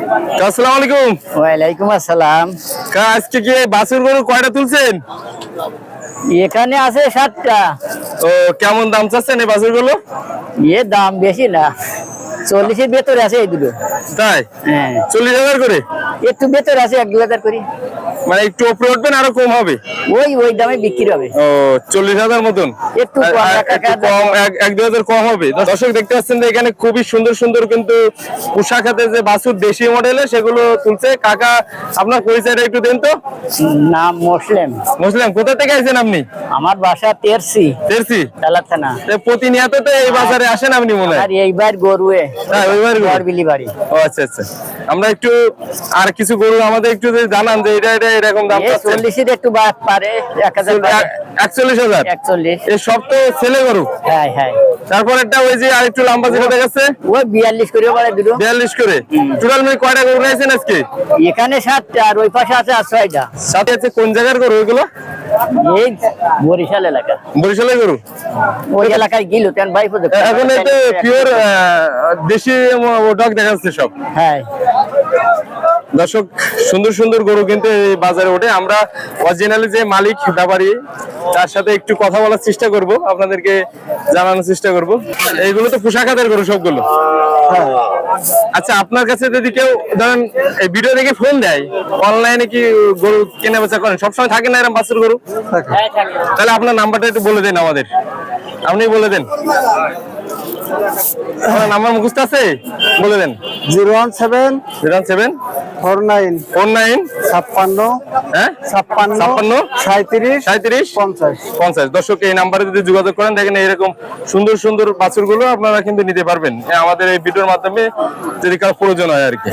আসসালামু আলাইকুম। ওয়ালাইকুম আসসালাম। কা আজকে কি বাসুর গরু কয়টা তুলছেন? এখানে আছে সাতটা। ও কেমন দাম চাচ্ছেন এই বাসুরগুলো এ দাম বেশি না। চল্লিশের ভেতরে আছে এই দুটো। তাই? হ্যাঁ। চল্লিশ হাজার করে? একটু ভেতরে আছে এক দু হাজার করি। মানে একটু উপরে উঠবেন আরও কম হবে। ওই ওই দামে বিক্রি হবে। ও চল্লিশ হাজার মতন? একটু কম, এক- দু হাজার কম হবে। দর্শক দেখতে পাচ্ছেন যে এখানে খুবই সুন্দর সুন্দর কিন্তু পোশাক হাতে যে বাছুর দেশি মডেলের সেগুলো তুলছে। কাকা আপনার পরিচয়টা একটু দেন তো। নাম মুসলিম। মুসলিম কোথা থেকে আইছেন আপনি? আমার বাসা তেরসি। তেরসি? ডালার থানা প্রতিনিয়ত তো এই বাজারে আসেন আপনি মনে হয়? আর এইবার গরুয়ে। হ্যাঁ, ওইবার গরু। বিলি বাড়ি। ও আচ্ছা আচ্ছা। আমরা একটু আর কিছু গরু আমাদের একটু জানান যে এটা এটা এরকম দাম চল্লিশের একটু পারে এক হাজার। একচল্লিশ হাজার? একচল্লিশ। এই সব তো ছেলে গরু? হ্যাঁ হ্যাঁ। তারপর একটা ওই যে আরেকটু লম্বা যেটা দেখাচ্ছে? ওই বিয়াল্লিশ করে পারে দুটো। বিয়াল্লিশ করে। টোটাল মানে কয়টা গরু রয়েছেন আজকে? এখানে সাতটা আর ওই পাশে আছে আর ছয়টা। সাথে আছে কোন জায়গার গরু ওইগুলো এই বরিশাল এলাকা। বরিশালের গরু? ওই এলাকায় গিল তেন ভাই এখন তো পিওর দেশি ডগ দেখা যাচ্ছে সব। হ্যাঁ। দর্শক সুন্দর সুন্দর গরু কিন্তু এই বাজারে ওঠে। আমরা অরিজিনালি যে মালিক ব্যাপারী তার সাথে একটু কথা বলার চেষ্টা করব আপনাদেরকে জানানোর চেষ্টা করব। এইগুলো তো পোশাক হাতের গরু সবগুলো। আচ্ছা আপনার কাছে যদি কেউ ধরেন এই ভিডিও দেখে ফোন দেয় অনলাইনে কি গরু কেনা বেচা করেন? সবসময় থাকে না এরকম বাছুর গরু? তাহলে আপনার নাম্বারটা একটু বলে দেন আমাদের। আপনি বলে দেন। নাম্বার মুখস্থ আছে? বলে দেন। Zero one seven zero one seven? Four nine four nine? ছাপ্পান্ন হ্যাঁ? ছাপ্পান্ন ছাপ্পান্ন? সাঁত্রিশ সাঁত্রিশ পঞ্চাশ। পঞ্চাশ। দর্শক এই নাম্বারে যদি যোগাযোগ করেন দেখেন এরকম সুন্দর সুন্দর বাছুরগুলো আপনারা কিন্তু নিতে পারবেন। আমাদের এই ভিডিওর মাধ্যমে যদি কারও প্রয়োজন হয় আর কি।